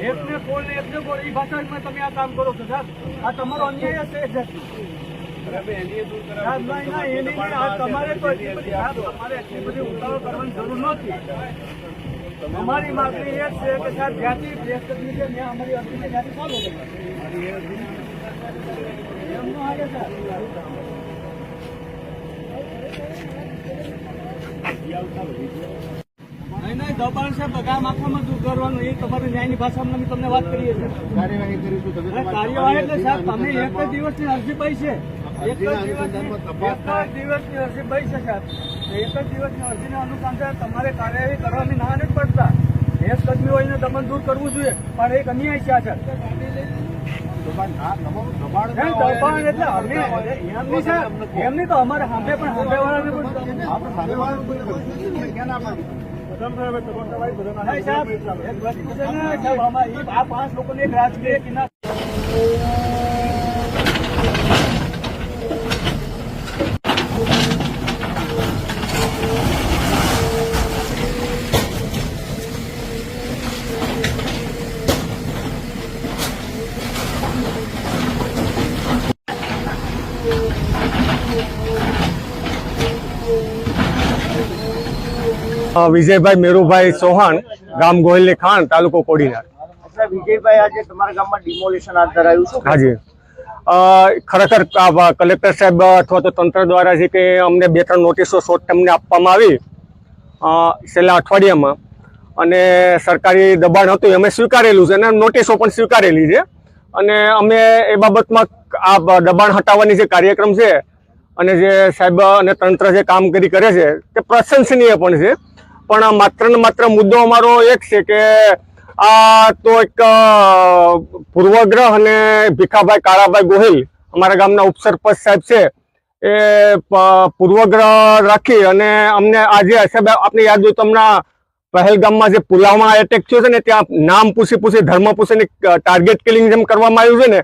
એકને કોલ તમે આ કામ કરો છો સાહેબ આ તમારો અન્યાય છે તમારે તો તમારે એટલી બધી ઉતાવળ કરવાની જરૂર નથી અમારી માગણી એ છે કે સાહેબ જ્યાંથી પ્રેસ કરવી છે ત્યાં અમારી અરજીને જ્યાંથી. દબાણ છે બધા માથામાં દૂર કરવાનું એ તમારી ન્યાયની ભાષામાં અમે તમને વાત કરીએ છીએ. કાર્યવાહી કરીશું કાર્યવાહી એટલે સાહેબ તમે એક જ દિવસની અરજી પાઈ છે. એક જ દિવસની અરજી પાઈ છે સાહેબ. એક જ દિવસની અરજીના અનુસંધાને તમારે કાર્યવાહી કરવાની ના નથી પડતા. દેશ કદમી હોય ને દમન દૂર કરવું જોઈએ પણ એક અન્યાય છે આ દબાણ એટલે અમે એમની સાહેબ એમની તો અમારે સામે પણ સામે વાળાને પણ સાહેબ એક વસ્તુ છે ને સાહેબ આમાં આ પાંચ લોકોને એક રાજકીય કિનાર વિજયભાઈ મેરુભાઈ ચૌહાણ ગામ ગોહિલની ખાણ તાલુકો કોડીનાર. વિજયભાઈ આજે તમારા ગામમાં ડિમોલિશન હાથ ધરાયું છે? હાજી. ખરેખર કલેક્ટર સાહેબ અથવા તો તંત્ર દ્વારા જે કે અમને બે ત્રણ નોટિસો શોર્ટ ટર્મને આપવામાં આવી છેલ્લા અઠવાડિયામાં અને સરકારી દબાણ હતું અમે સ્વીકારેલું છે અને નોટિસો પણ સ્વીકારેલી છે. અને અમે એ બાબતમાં આ દબાણ હટાવવાની જે કાર્યક્રમ છે અને જે સાહેબ અને તંત્ર જે કામગીરી કરે છે, તે પ્રશંસનીય પણ છે. પણ માત્ર ને માત્ર મુદ્દો અમારો એક છે કે આ તો એક પૂર્વગ્રહ અને ભીખાભાઈ કાળાભાઈ ગોહિલ અમારા ગામના ઉપસરપંચ સાહેબ છે, એ પૂર્વગ્રહ રાખી અને અમને આજે સાહેબ આપને યાદ હોય તો હમણાં પહેલગામમાં જે પુલાવમાં એટેક થયો છે ને, ત્યાં નામ પૂછી પૂછી ધર્મ પૂછીને ટાર્ગેટ કિલિંગ જેમ કરવામાં આવ્યું છે ને,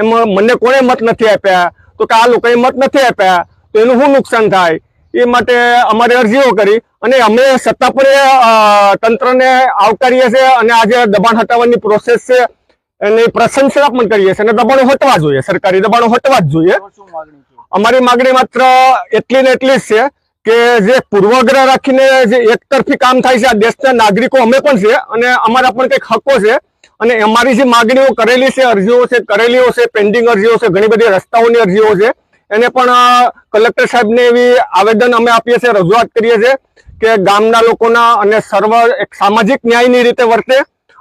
એમાં મને કોણે મત નથી આપ્યા? તો કે આ લોકોએ મત નથી આપ્યા તો એનું શું નુકસાન થાય? એ માટે અમારે અરજીઓ કરી અને અમે સત્તા પર તંત્રને આવકારીએ છીએ અને આજે દબાણ હટાવવાની પ્રોસેસ છે એની પ્રશંસા પણ કરીએ છીએ. અને દબાણો હટવા જોઈએ સરકારી દબાણો હટવા જ જોઈએ. અમારી માગણી માત્ર એટલી ને એટલી જ છે કે જે પૂર્વગ્રહ રાખીને જે એકતરફી કામ થાય છે આ દેશના નાગરિકો અમે પણ છે અને અમારા પણ કંઈક હકો છે. અને અમારી જે માગણીઓ કરેલી છે, અરજીઓ છે, કરેલીઓ છે પેન્ડિંગ અરજીઓ છે, ઘણી બધી રસ્તાઓની અરજીઓ છે, એને પણ કલેક્ટર સાહેબને એવી આવેદન અમે આપીએ છીએ, રજૂઆત કરીએ છીએ કે ગામના લોકોના અને સર્વ એક સામાજિક ન્યાયની રીતે વર્તે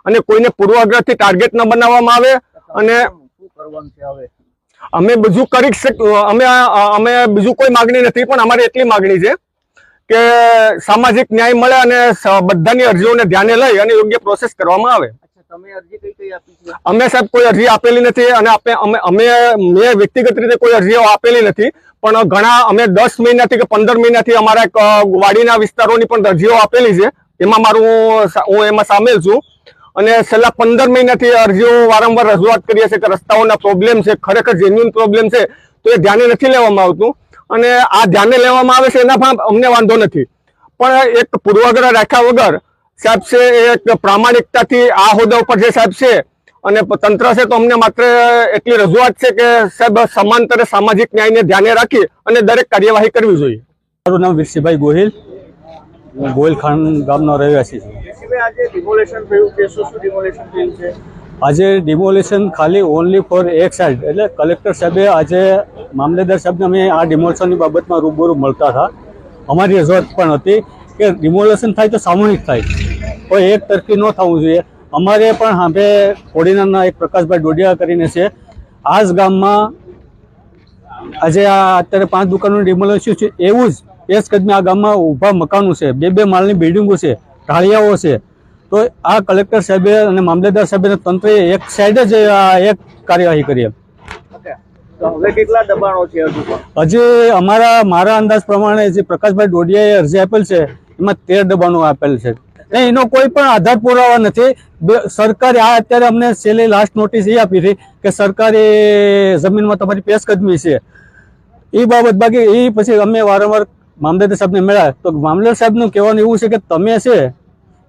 અને કોઈને પૂર્વાગ્રહથી ટાર્ગેટ ન બનાવવામાં આવે અને અમે બીજું કરી અમે અમે બીજું કોઈ માગણી નથી, પણ અમારી એટલી માગણી છે કે સામાજિક ન્યાય મળે અને બધાની અરજીઓને ધ્યાને લઈ અને યોગ્ય પ્રોસેસ કરવામાં આવે. અમે સાહેબ કોઈ અરજી આપેલી નથી અને અમે અમે મેં વ્યક્તિગત રીતે કોઈ અરજીઓ આપેલી નથી. પણ ઘણા અમે દસ મહિનાથી કે પંદર મહિનાથી અમારા વાડીના વિસ્તારોની પણ અરજીઓ આપેલી છે. એમાં મારું હું એમાં સામેલ છું. અને છેલ્લા પંદર મહિનાથી અરજીઓ વારંવાર રજૂઆત કરીએ છીએ કે રસ્તાઓના પ્રોબ્લેમ છે, ખરેખર જેન્યુન પ્રોબ્લેમ છે, તો એ ધ્યાને નથી લેવામાં આવતું. અને આ ધ્યાને લેવામાં આવે છે એના પણ અમને વાંધો નથી. પણ એક પૂર્વાગ્રહ રાખ્યા વગર સાહેબ છે એ એક પ્રામાણિકતાથી આ હોદ્દા ઉપર જે સાહેબ છે. અને તંત્ર છે તો અમને માત્ર એટલી રજૂઆત છે કે સાહેબ સમાંતરે સામાજિક ન્યાયને ધ્યાને રાખી અને દરેક કાર્યવાહી કરવી જોઈએ. મારું નામ વીરસિંહભાઈ ગોહિલ. હું ગોહિલ ખાન ગામનો રહેવાસી છું. આજે ડિમોલેશન થયું છે શું શું ડિમોલેશન થયું છે? આજે ડિમોલેશન ખાલી ઓનલી ફોર એક સાઈડ એટલે કલેક્ટર સાહેબે આજે મામલેદાર સાહેબને અમે આ ડિમોલેશનની બાબતમાં રૂબરૂ મળતા હતા. અમારી રજૂઆત પણ હતી કે ડિમોલેશન થાય તો સામૂહિક થાય. કોઈ એક તરફી ન થવું જોઈએ. અમારે પણ હાંભે કોડીનારના એક પ્રકાશભાઈ ડોડિયા કરીને છે. આ જ ગામમાં આજે આ અત્યારે પાંચ દુકાનનું ડિમોલેશન છે એવું જ એ જ કદમે આ ગામમાં ઊભા મકાનો છે બે બે માળની બિલ્ડિંગો છે ઢાળિયાઓ છે. તો આ કલેક્ટર સાહેબે અને મામલેદાર સાહેબે તંત્રએ એક સાઈડ જ આ એક કાર્યવાહી કરી. તો હવે કેટલા દબાણો છે હજી અમારા મારા અંદાજ પ્રમાણે જે પ્રકાશભાઈ ડોડિયાએ અરજી આપેલ છે એમાં તેર દબાણો આપેલ છે. ને એનો કોઈ પણ આધાર પુરાવા નથી. સરકારે આ અત્યારે અમને છેલ્લે લાસ્ટ નોટિસ એ આપી હતી કે સરકારી જમીનમાં તમારી પેશકદમી છે. એ બાબત બાકી, એ પછી અમે વારંવાર મામલતદાર સાહેબને મળ્યા. તો મામલતદાર સાહેબનું કહેવાનું એવું છે કે તમે છે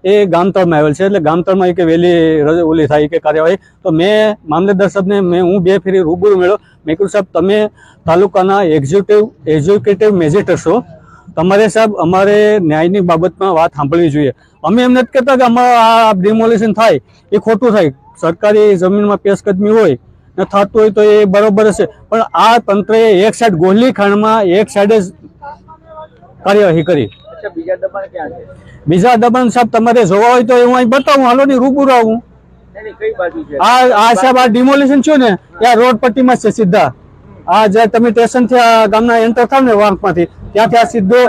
એ ગામતળમાં આવેલ છે, એટલે ગામતળમાં એક વહેલી રજ- ઓલી થાય કે કાર્યવાહી. તો મેં મામલતદાર સાહેબને, મેં હું બે ફેરી રૂબરૂ મળ્યો. મેં કીધું, સાહેબ, તમે તાલુકાના એક્ઝિક્યુટિવ એક્ઝિક્યુટિવ મેજિસ્ટર છો. તમારે સાહેબ અમારે ન્યાયની બાબતમાં વાત સાંભળવી જોઈએ. અમે એમ નથી કહેતા કે અમારે આ ડિમોલિશન થાય એ ખોટું થાય. સરકારી જમીનમાં પેશકદમી હોય ને થતું હોય તો એ બરોબર હશે. પણ આ તંત્રએ એક સાઈડ ગોહલી ખાણમાં એક સાઈડે જ કાર્યવાહી કરી. બીજા દબાણ સાહેબ તમારે જોવા હોય તો હું અહીં બતાવું. હાલો ની રૂબરૂ આવું. આ આ સાહેબ આ ડિમોલિશન છે ને આ રોડ પટ્ટીમાં છે સીધા. આ જે તમે સ્ટેશનથી આ ગામના એન્ટર થાવ ને વાંકમાંથી ત્યાંથી આ સીધો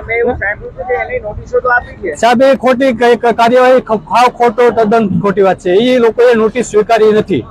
સાહેબ એ ખોટી કાર્યવાહી ખાવ ખોટો તદ્દન ખોટી વાત છે. એ લોકોએ નોટિસ સ્વીકારી નથી.